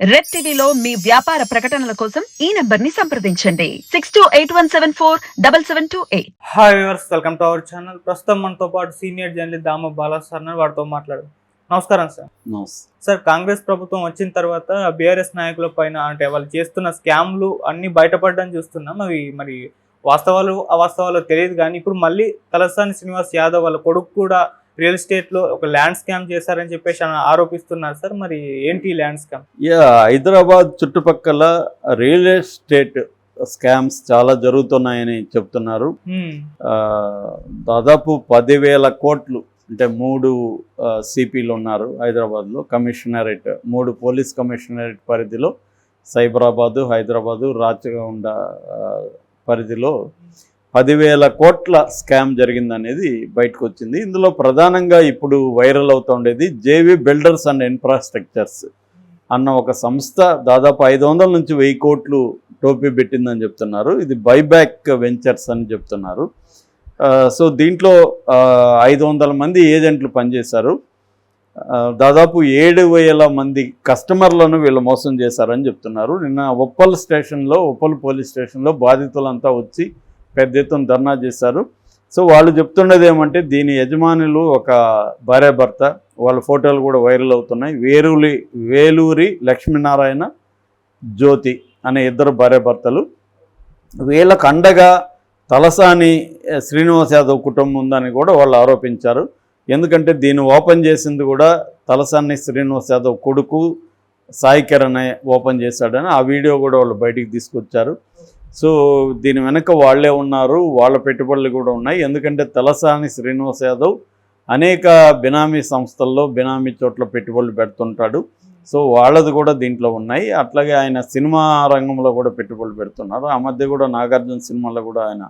Red టీవీలో మీ వ్యాపార ప్రకటనల కోసం ఈ నంబర్ని సంప్రదించండి. Six two eight one seven four double seven two eight hi viewers welcome to our channel ప్రస్తుతం మనతో పాటు senior journalist Dama Bala sir. వారితో మాట్లాడు నమస్కారం సార్. సార్ కాంగ్రెస్ ప్రభుత్వం వచ్చిన తర్వాత బీఆర్ఎస్ నాయకుల పైన అంటే వాళ్ళు చేస్తున్న స్కామ్లు అన్ని బయటపడడం చూస్తున్నాం. అవి మరి వాస్తవాలు అవాస్తవాలు తెలియదు కానీ ఇప్పుడు మళ్ళీ తలసాని శ్రీనివాస్ యాదవ్ వాళ్ళ కొడుకు కూడా రియల్ ఎస్టేట్లో ఒక ల్యాండ్ స్కామ్ చేశారని చెప్పేసి ఆరోపిస్తున్నారు సార్. మరి ఏంటి ల్యాండ్ స్కామ్? యా హైదరాబాద్ చుట్టుపక్కల రియల్ ఎస్టేట్ స్కామ్స్ చాలా జరుగుతున్నాయని చెప్తున్నారు. దాదాపు పదివేల కోట్లు అంటే మూడు సిపిలు ఉన్నారు హైదరాబాద్లో. కమిషనరేట్ మూడు పోలీస్ కమిషనరేట్ పరిధిలో సైబరాబాదు హైదరాబాదు రాచకొండ ఆ, పరిధిలో పదివేల కోట్ల స్కామ్ జరిగిందనేది బయటకు వచ్చింది ఇందులో ప్రధానంగా ఇప్పుడు వైరల్ అవుతుండేది జేవి బిల్డర్స్ అండ్ ఇన్ఫ్రాస్ట్రక్చర్స్ అన్న ఒక సంస్థ దాదాపు ఐదు వందల నుంచి వెయ్యి కోట్లు టోపీ పెట్టిందని చెప్తున్నారు. ఇది బైబ్యాక్ వెంచర్స్ అని చెప్తున్నారు. సో దీంట్లో ఐదు వందల మంది ఏజెంట్లు పనిచేశారు. దాదాపు ఏడు వేల మంది కస్టమర్లను వీళ్ళు మోసం చేశారని చెప్తున్నారు. నిన్న ఉప్పల్ స్టేషన్లో ఉప్పల్ పోలీస్ స్టేషన్లో బాధితులంతా వచ్చి పెద్ద ఎత్తున ధర్నా చేశారు. సో వాళ్ళు చెప్తున్నది ఏమంటే దీని యజమానులు ఒక భార్యాభర్త వాళ్ళ ఫోటోలు కూడా వైరల్ అవుతున్నాయి. వేరూలి వేలూరి లక్ష్మీనారాయణ జ్యోతి అనే ఇద్దరు భార్యాభర్తలు వీళ్ళకు అండగా తలసాని శ్రీనివాస్ యాదవ్ కుటుంబం ఉందని కూడా వాళ్ళు ఆరోపించారు. ఎందుకంటే దీన్ని ఓపెన్ చేసింది కూడా తలసాని శ్రీనివాస్ యాదవ్ కొడుకు సాయి కిరణ్ ఓపెన్ చేశాడని ఆ వీడియో కూడా వాళ్ళు బయటికి తీసుకొచ్చారు. సో దీని వెనక వాళ్ళే ఉన్నారు వాళ్ళ పెట్టుబడులు కూడా ఉన్నాయి. ఎందుకంటే తలసాని శ్రీనివాస్ యాదవ్ అనేక బినామీ సంస్థల్లో బినామీ చోట్ల పెట్టుబడులు పెడుతుంటాడు. సో వాళ్ళది కూడా దీంట్లో ఉన్నాయి. అట్లాగే ఆయన సినిమా రంగంలో కూడా పెట్టుబడులు పెడుతున్నారు. ఆ మధ్య కూడా నాగార్జున సినిమాలో కూడా ఆయన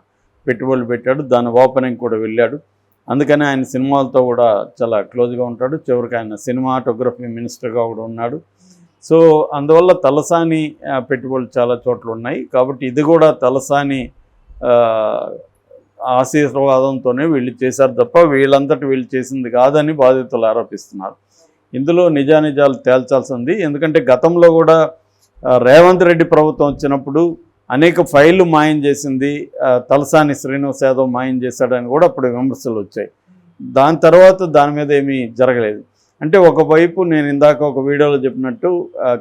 పెట్టుబడులు పెట్టాడు. దాని ఓపెనింగ్ కూడా వెళ్ళాడు. అందుకని ఆయన సినిమాలతో కూడా చాలా క్లోజ్గా ఉంటాడు. చివరికి ఆయన సినిమాటోగ్రఫీ మినిస్టర్గా కూడా ఉన్నాడు. సో అందువల్ల తలసాని పెట్టుబడులు చాలా చోట్ల ఉన్నాయి. కాబట్టి ఇది కూడా తలసాని ఆశీర్వాదంతోనే వీళ్ళు చేశారు తప్ప వీళ్ళంతటి వీళ్ళు చేసింది కాదని బాధితులు ఆరోపిస్తున్నారు. ఇందులో నిజానిజాలు తేల్చాల్సి ఉంది ఎందుకంటే గతంలో కూడా రేవంత్ రెడ్డి ప్రభుత్వం వచ్చినప్పుడు అనేక ఫైళ్ళు మాయం చేసింది తలసాని శ్రీనివాస్ యాదవ్ మాయం చేశాడని కూడా అప్పుడు విమర్శలు వచ్చాయి. దాని తర్వాత దాని మీద ఏమీ జరగలేదు. అంటే ఒకవైపు నేను ఇందాక ఒక వీడియోలో చెప్పినట్టు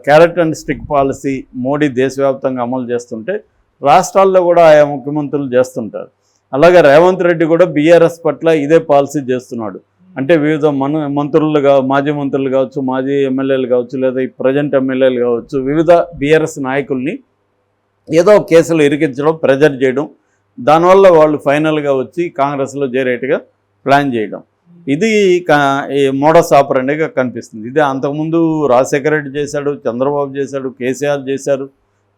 carrot and stick policy Modi దేశవ్యాప్తంగా అమలు చేస్తుంటే రాష్ట్రాల్లో కూడా ఆయా ముఖ్యమంత్రులు చేస్తుంటారు. అలాగే రేవంత్ రెడ్డి కూడా బీఆర్ఎస్ పట్ల ఇదే పాలసీ చేస్తున్నాడు. అంటే వివిధ మన మంత్రులు మాజీ మంత్రులు కావచ్చు మాజీ ఎమ్మెల్యేలు కావచ్చు లేదా ఈ ప్రజెంట్ ఎమ్మెల్యేలు కావచ్చు వివిధ బీఆర్ఎస్ నాయకుల్ని ఏదో కేసులు ఇరికించడం ప్రెజర్ చేయడం దానివల్ల వాళ్ళు ఫైనల్గా వచ్చి కాంగ్రెస్లో చేరేట్టుగా ప్లాన్ చేయడం. ఇది ఈ మోడస్ ఆపరండిగా కనిపిస్తుంది. ఇది అంతకుముందు రాజశేఖర రెడ్డి చేశాడు చంద్రబాబు చేశాడు కేసీఆర్ చేశారు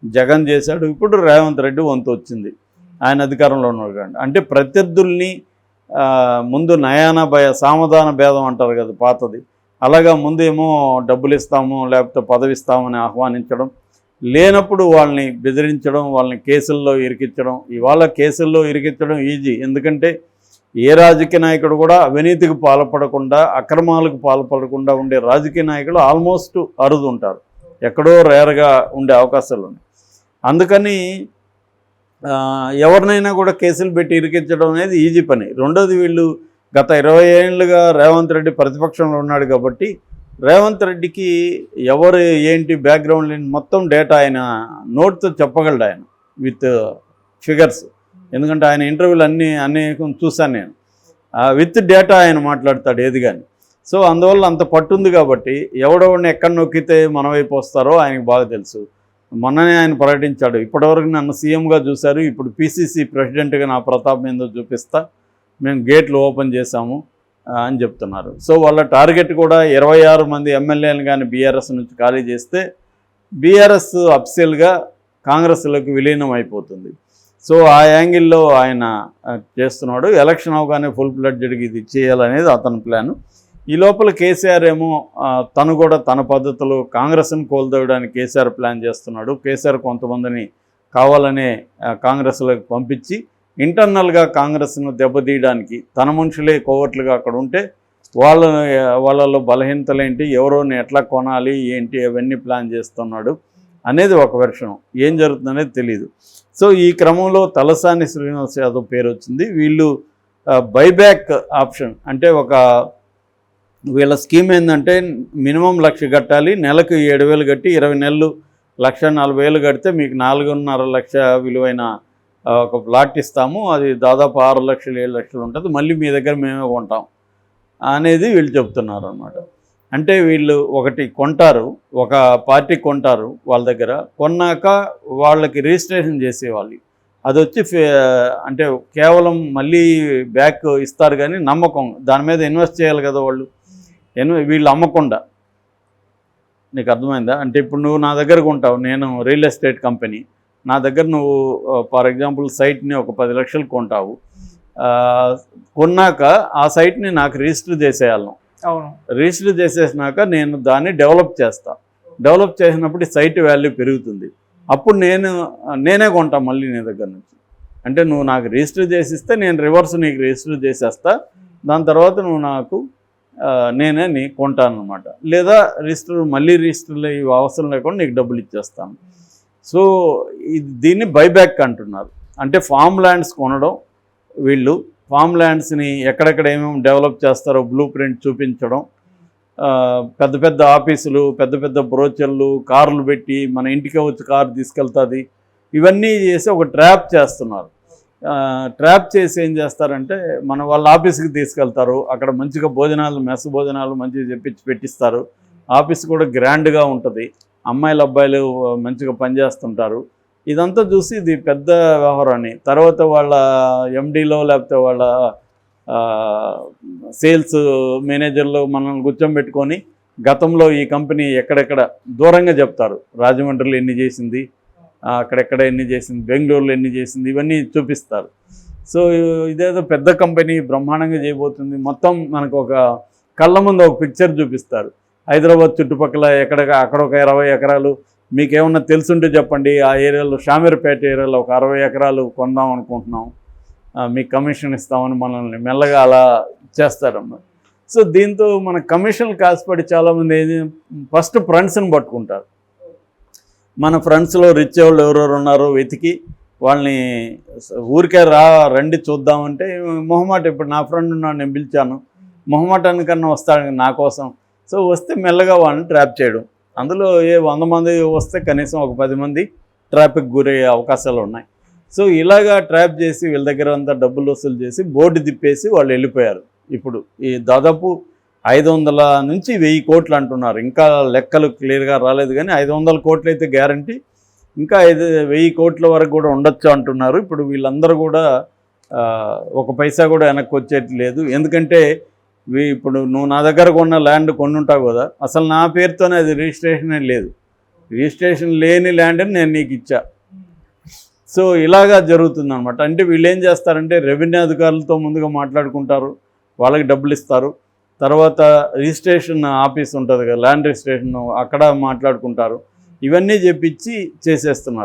జగన్ చేశాడు ఇప్పుడు రేవంత్ రెడ్డి వంతు వచ్చింది. ఆయన అధికారంలో ఉన్నాడు అంటే ప్రత్యర్థుల్ని ముందు నయాన భయ సామధాన భేదం అంటారు కదా పాతది. అలాగా ముందేమో డబ్బులు ఇస్తాము లేకపోతే పదవిస్తామని ఆహ్వానించడం లేనప్పుడు వాళ్ళని బెదిరించడం వాళ్ళని కేసుల్లో ఇరికించడం ఇవాళ కేసుల్లో ఇరికించడం ఈజీ. ఎందుకంటే ఏ రాజకీయ నాయకుడు కూడా అవినీతికి పాల్పడకుండా అక్రమాలకు పాల్పడకుండా ఉండే రాజకీయ నాయకులు ఆల్మోస్ట్ అరుదు ఉంటారు ఎక్కడో రేర్గా ఉండే అవకాశాలు ఉన్నాయి. అందుకని ఎవరినైనా కూడా కేసులు పెట్టి ఇరికించడం అనేది ఈజీ పని. రెండోది వీళ్ళు గత ఇరవై ఏళ్ళుగా రేవంత్ రెడ్డి ప్రతిపక్షంలో ఉన్నాడు కాబట్టి రేవంత్ రెడ్డికి ఎవరు ఏంటి బ్యాక్గ్రౌండ్ లేని మొత్తం డేటా ఆయన నోట్తో చెప్పగలడు ఆయన విత్ ఫిగర్స్ ఎందుకంటే ఆయన ఇంటర్వ్యూలు అన్నీ అనేకం చూశాను నేను. విత్ డేటా ఆయన మాట్లాడతాడు ఏది కానీ. సో అందువల్ల అంత పట్టుంది కాబట్టి ఎవడెవడిని ఎక్కడ నొక్కితే మన వైపు వస్తారో ఆయనకు బాగా తెలుసు. మొన్ననే ఆయన ప్రకటించాడు ఇప్పటివరకు నన్ను సీఎంగా చూశారు ఇప్పుడు పీసీసీ ప్రెసిడెంట్గా నా ప్రతాపం ఏందో చూపిస్తా మేము గేట్లు ఓపెన్ చేశాము అని చెప్తున్నారు. సో వాళ్ళ టార్గెట్ కూడా ఇరవై ఆరు మంది ఎమ్మెల్యేలు కానీ బీఆర్ఎస్ నుంచి ఖాళీ చేస్తే బీఆర్ఎస్ అఫ్సియల్గా కాంగ్రెస్లోకి విలీనం అయిపోతుంది. సో ఆ యాంగిల్లో ఆయన చేస్తున్నాడు. ఎలక్షన్ అవగానే ఫుల్ ఫ్లడ్జెడ్కి ఇది చేయాలనేది అతని ప్లాను. ఈ లోపల కేసీఆర్ ఏమో తను కూడా తన పద్ధతిలో కాంగ్రెస్ను కోల్దోయడానికి కేసీఆర్ ప్లాన్ చేస్తున్నాడు. కేసీఆర్ కొంతమందిని కావాలనే కాంగ్రెస్లోకి పంపించి ఇంటర్నల్గా కాంగ్రెస్ను దెబ్బతీయడానికి తన మనుషులే కోవట్లుగా అక్కడ ఉంటే వాళ్ళ వాళ్ళలో బలహీనతలు ఏంటి ఎవరోని ఎట్లా కొనాలి ఏంటి అవన్నీ ప్లాన్ చేస్తున్నాడు. అనేది ఒక వెర్షన్ ఏం జరుగుతుందనేది తెలియదు సో ఈ క్రమంలో తలసాని శ్రీనివాస్ యాదవ్ పేరు వచ్చింది. వీళ్ళు బైబ్యాక్ ఆప్షన్ అంటే ఒక వీళ్ళ స్కీమ్ ఏంటంటే మినిమం లక్ష కట్టాలి నెలకు ఏడు వేలు కట్టి ఇరవై నెలలు లక్ష నలభై వేలు కడితే మీకు నాలుగున్నర లక్ష విలువైన ఒక ప్లాట్ ఇస్తాము. అది దాదాపు ఆరు లక్షలు ఏడు లక్షలు ఉంటుంది. మళ్ళీ మీ దగ్గర మేమే కొంటాం. అనేది వీళ్ళు చెప్తున్నారు అనమాట అంటే వీళ్ళు ఒకటి కొంటారు ఒక పార్టీ కొంటారు వాళ్ళ దగ్గర. కొన్నాక వాళ్ళకి రిజిస్ట్రేషన్ చేసేవాళ్ళు. అది వచ్చి ఫే- అంటే కేవలం మళ్ళీ బ్యాక్ ఇస్తారు కానీ నమ్మకం. దాని మీద ఇన్వెస్ట్ చేయాలి కదా వాళ్ళు. వీళ్ళు అమ్మకుండా. నీకు అర్థమైందా? అంటే ఇప్పుడు నువ్వు నా దగ్గర కొంటావు నేను రియల్ ఎస్టేట్ కంపెనీ. నా దగ్గర నువ్వు ఫర్ ఎగ్జాంపుల్ సైట్ని ఒక పది లక్షలు కొంటావు. కొన్నాక ఆ సైట్ని నాకు రిజిస్టర్ చేసేయాలను రిజిస్టర్ చేసేసినాక నేను దాన్ని డెవలప్ చేస్తా. డెవలప్ చేసినప్పుడు సైట్ వాల్యూ పెరుగుతుంది. అప్పుడు నేను నేనే కొంటా మళ్ళీ నీ దగ్గర నుంచి. అంటే నువ్వు నాకు రిజిస్టర్ చేసిస్తే నేను రివర్స్ నీకు రిజిస్టర్ చేసేస్తా. దాని తర్వాత నువ్వు నాకు నేనే నీ కొంటాను అనమాట లేదా రిజిస్టర్ మళ్ళీ రిజిస్టర్లు ఇవి అవసరం లేకుండా నీకు డబ్బులు ఇచ్చేస్తాను. సో ఇది దీన్ని బైబ్యాక్ అంటున్నారు. అంటే ఫామ్ ల్యాండ్స్ కొనడం వీళ్ళు ఫామ్ ల్యాండ్స్ని ఎక్కడెక్కడ ఏమేమి డెవలప్ చేస్తారో బ్లూ ప్రింట్ చూపించడం. పెద్ద పెద్ద ఆఫీసులు పెద్ద పెద్ద బ్రోచర్లు కార్లు పెట్టి మన ఇంటికి వచ్చి కారు తీసుకెళ్తుంది. ఇవన్నీ చేసి ఒక ట్రాప్ చేస్తున్నారు. ట్రాప్ చేసి ఏం చేస్తారంటే మన వాళ్ళ ఆఫీస్కి తీసుకెళ్తారు. అక్కడ మంచిగా భోజనాలు మెస్ భోజనాలు మంచిగా చెప్పించి పెట్టిస్తారు. ఆఫీస్ కూడా గ్రాండ్గా ఉంటుంది. అమ్మాయిలు అబ్బాయిలు మంచిగా పనిచేస్తుంటారు. ఇదంతా చూసి ఇది పెద్ద వ్యవహారాన్ని. తర్వాత వాళ్ళ ఎండీలో లేకపోతే వాళ్ళ సేల్స్ మేనేజర్లు మనల్ని కూర్చోబెట్టుకొని గతంలో ఈ కంపెనీ ఎక్కడెక్కడ దూరంగా చెప్తారు. రాజమండ్రిలో ఎన్ని చేసింది అక్కడెక్కడ ఎన్ని చేసింది బెంగళూరులో ఎన్ని చేసింది ఇవన్నీ చూపిస్తారు. సో ఇదేదో పెద్ద కంపెనీ బ్రహ్మాండంగా చేయబోతుంది. మొత్తం మనకు ఒక కళ్ళ ముందు ఒక పిక్చర్ చూపిస్తారు. హైదరాబాద్ చుట్టుపక్కల ఎక్కడ అక్కడ ఒక ఇరవై ఎకరాలు మీకేమన్నా తెలుసుంటే చెప్పండి. ఆ ఏరియాలో షామీర్పేట ఏరియాలో ఒక అరవై ఎకరాలు కొందాం అనుకుంటున్నాం. మీకు కమిషన్ ఇస్తామని మనల్ని మెల్లగా అలా చేస్తారమ్మా. సో దీంతో మన కమిషన్ కాసుపడి చాలామంది ఏది ఫస్ట్ ఫ్రెండ్స్ని పట్టుకుంటారు. మన ఫ్రెండ్స్లో రిచ్ వాళ్ళు ఎవరెవరు ఉన్నారో వెతికి వాళ్ళని ఊరికే రా రండి చూద్దామంటే మొహమాట ఇప్పుడు నా ఫ్రెండ్ ఉన్నాడు నేను పిలిచాను. మొహమాటానికన్నా వస్తాడు నా కోసం? సో వస్తే మెల్లగా వాళ్ళని ట్రాప్ చేయడం. అందులో ఏ వంద మంది వస్తే కనీసం ఒక పది మంది ట్రాఫిక్ గురయ్యే అవకాశాలు ఉన్నాయి. సో ఇలాగా ట్రాప్ చేసి వీళ్ళ దగ్గర అంతా డబ్బులు వసూలు చేసి బోర్డు తిప్పేసి వాళ్ళు వెళ్ళిపోయారు. ఇప్పుడు ఈ దాదాపు ఐదు వందల నుంచి వెయ్యి కోట్లు అంటున్నారు. ఇంకా లెక్కలు క్లియర్గా రాలేదు కానీ ఐదు వందల కోట్లు అయితే గ్యారంటీ. ఇంకా ఐదు వెయ్యి కోట్ల వరకు కూడా ఉండొచ్చు అంటున్నారు. ఇప్పుడు వీళ్ళందరూ కూడా ఒక పైసా కూడా వెనక్కి వచ్చేట్లేదు. ఎందుకంటే ఇప్పుడు నువ్వు నా దగ్గర కొన్న ల్యాండ్ కొనుంటావు కదా అసలు నా పేరుతోనే అది రిజిస్ట్రేషనే లేదు. రిజిస్ట్రేషన్ లేని ల్యాండ్ని నేను నీకు ఇచ్చా. సో ఇలాగా జరుగుతుంది అనమాట అంటే వీళ్ళు ఏం చేస్తారంటే రెవెన్యూ అధికారులతో ముందుగా మాట్లాడుకుంటారు వాళ్ళకి డబ్బులు ఇస్తారు. తర్వాత రిజిస్ట్రేషన్ ఆఫీస్ ఉంటుంది కదా ల్యాండ్ రిజిస్ట్రేషన్ అక్కడ మాట్లాడుకుంటారు. ఇవన్నీ చెప్పించి చేసేస్తున్నారు.